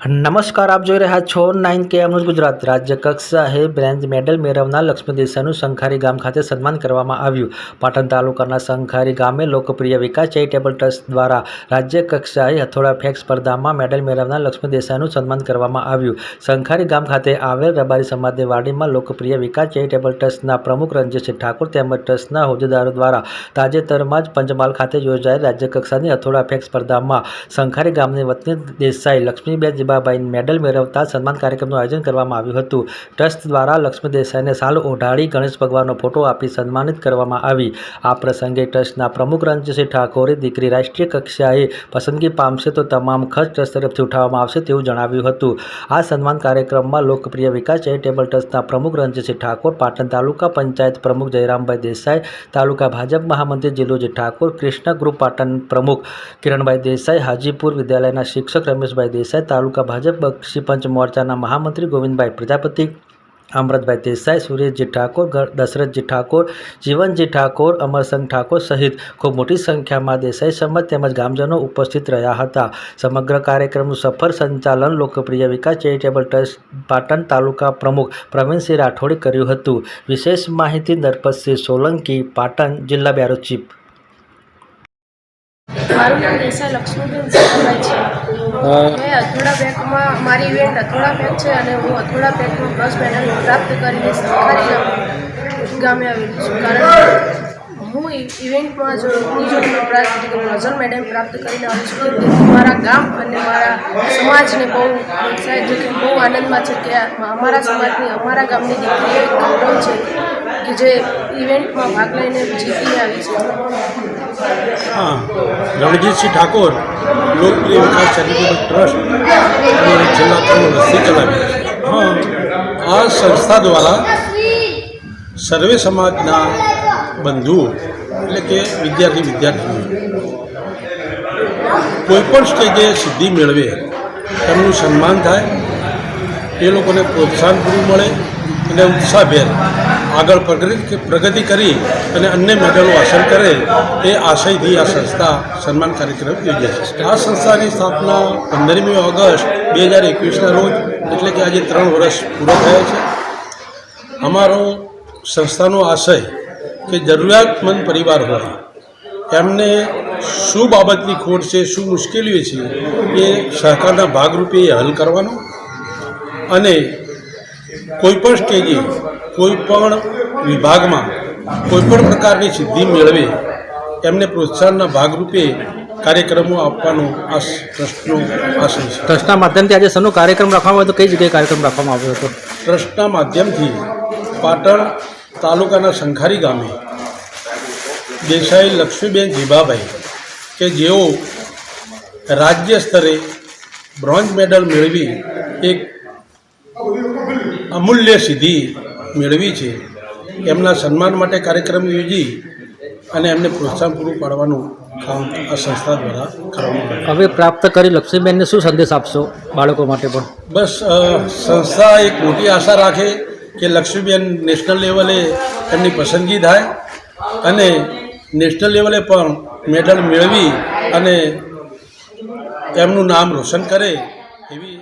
નમસ્કાર, આપ જોઈ રહ્યા છો નાઇન કે એમનું ગુજરાત. રાજ્ય કક્ષાએ બ્રેન્જ મેડલ મેળવનાર લક્ષ્મી દેસાઈનું શંખારી ગામ ખાતે સન્માન કરવામાં આવ્યું. પાટણ તાલુકાના શંખારી ગામે લોકપ્રિય વિકાસ ચેરિટેબલ ટ્રસ્ટ દ્વારા રાજ્ય કક્ષાએ હથોડા ફેંક સ્પર્ધામાં મેડલ મેળવનાર લક્ષ્મી દેસાઈનું સન્માન કરવામાં આવ્યું. શંખારી ગામ ખાતે આવેલ રબારી સમાજની વાડીમાં લોકપ્રિય વિકાસ ચેરિટેબલ ટ્રસ્ટના પ્રમુખ રંજીતસિંહ ઠાકોર તેમજ ટ્રસ્ટના હોદ્દેદારો દ્વારા તાજેતરમાં જ પંચમહાલ ખાતે યોજાયેલ રાજ્ય કક્ષાની હથોડા ફેંક સ્પર્ધામાં સંખારી ગામની વતની દેસાઈ લક્ષ્મીબેન જીબાબાઈ મેડલ મેળવતા સન્માન કાર્યક્રમનું આયોજન કરવામાં આવ્યું હતું. ટ્રસ્ટ દ્વારા લક્ષ્મી દેસાઈને સાલ ઓઢાડી ગણેશ ભગવાનનો ફોટો આપી સન્માનિત કરવામાં આવી. આ પ્રસંગે ટ્રસ્ટના પ્રમુખ રણજીતસિંહ ઠાકોરે દીકરી રાષ્ટ્રીય કક્ષાએ પસંદગી પામશે તો તમામ ખર્ચ ટ્રસ્ટ તરફથી ઉઠાવવામાં આવશે તેવું જણાવ્યું હતું. આ સન્માન કાર્યક્રમમાં લોકપ્રિય વિકાસ ચેરિટેબલ ટ્રસ્ટના પ્રમુખ રણજીતસિંહ ઠાકોર, પાટણ તાલુકા પંચાયત પ્રમુખ જયરામભાઈ દેસાઈ, તાલુકા ભાજપ મહામંત્રી જીલુજી ઠાકોર, કૃષ્ણ ગ્રુપ પાટણ પ્રમુખ કિરણભાઈ દેસાઈ, હાજીપુર વિદ્યાલયના શિક્ષક રમેશભાઈ દેસાઈ, તાલુકા ભાજપ બક્ષી પંચ મોરચાના મહામંત્રી ગોવિંદભાઈ પ્રજાપતિ અમૃતભાઈ દેસાઈ, સુરેશજી ઠાકોર દશરથજી ઠાકોર, જીવનજી ઠાકોર અમરસંગ ઠાકોર સહિત ખૂબ મોટી સંખ્યામાં દેસાઈ સમાજ તેમજ ગામજનો ઉપસ્થિત રહ્યા હતા. સમગ્ર કાર્યક્રમનું સફળ સંચાલન લોકપ્રિય વિકાસ ચેરિટેબલ ટ્રસ્ટ પાટણ તાલુકા પ્રમુખ પ્રવીણસિંહ રાઠોડે કર્યું હતું. વિશેષ માહિતી નરપતસિંહ સોલંકી, પાટણ જિલ્લા બ્યુરો ચીફ મારું નામ દેસાઈ લક્ષ્મીબેન સરાભાઈ છે. મેં અથોડા બેંકમાં મારી ઇવેન્ટ અથોડા બેંક છે અને હું અથોડા બેંકમાં ફર્સ્ટ મેડલ પ્રાપ્ત કરીને સરકારી ગામે આવેલી છું. કારણ હું ઇવેન્ટમાં જો બ્રોઝર મેડલ પ્રાપ્ત કરીને આવી છું તેથી મારા ગામ અને મારા સમાજને બહુ પ્રોત્સાહિત છે કે બહુ આનંદમાં છે કે અમારા સમાજની અમારા ગામની દીકરી ગૌરવ છે. કે જે ઇવેન્ટમાં ભાગ લઈને જીતી આવી છે. હા, રણજીતસિંહ ઠાકોર લોકપ્રિય વિકાસ ચેરિટેબલ ટ્રસ્ટ અને છેલ્લા ત્રણ વર્ષથી ચલાવી આ સંસ્થા દ્વારા સર્વે સમાજના બંધુઓ એટલે કે વિદ્યાર્થી વિદ્યાર્થીઓ કોઈપણ સ્ટેજે સિદ્ધિ મેળવે એમનું સન્માન થાય એ લોકોને પ્રોત્સાહન પૂરું મળે અને ઉત્સાહભેર આગળ પ્રગતિ પ્રગતિ કરી અને અન્ય મેડલો હાંસલ કરે, એ આશયથી આ સંસ્થા સન્માન કાર્યક્રમ યોજે છે. આ સંસ્થાની સ્થાપના પંદરમી ઓગસ્ટ બે હજાર એકવીસના રોજ, એટલે કે આજે ત્રણ વર્ષ પૂરો થયો છે. અમારો સંસ્થાનો આશય કે જરૂરિયાતમંદ પરિવાર હોય, એમને શું બાબતની ખોટ છે, શું મુશ્કેલીઓ છે, એ સહકારના ભાગરૂપે હલ કરવાનો અને કોઈપણ સ્ટેજે કોઈપણ વિભાગમાં કોઈપણ પ્રકારની સિદ્ધિ મેળવે એમને પ્રોત્સાહનના ભાગરૂપે કાર્યક્રમો આપવાનો આ ટ્રસ્ટનો આશય છે. ટ્રસ્ટના માધ્યમથી આજે સરનો કાર્યક્રમ રાખવામાં આવ્યો તો કઈ જગ્યાએ કાર્યક્રમ રાખવામાં આવ્યો હતો? ટ્રસ્ટના માધ્યમથી પાટણ તાલુકાના સંખારી ગામે દેસાઈ લક્ષ્મીબેન જીભાભાઈ કે જેઓ રાજ્ય સ્તરે બ્રોન્ઝ મેડલ મેળવી એક અમૂલ્ય સિદ્ધિ મેળવી છે. એમના સન્માન માટે કાર્યક્રમ યોજી અને એમને પ્રોત્સાહન પૂરું પાડવાનું કામ આ સંસ્થા દ્વારા કરવામાં હવે પ્રાપ્ત કરી લક્ષ્મીબેનને શું સંદેશ આપશો બાળકો માટે પણ? બસ સંસ્થા એક મોટી આશા રાખે કે લક્ષ્મીબેન નેશનલ લેવલે એમની પસંદગી થાય અને નેશનલ લેવલે પણ મેડલ મેળવી અને એમનું નામ રોશન કરે એવી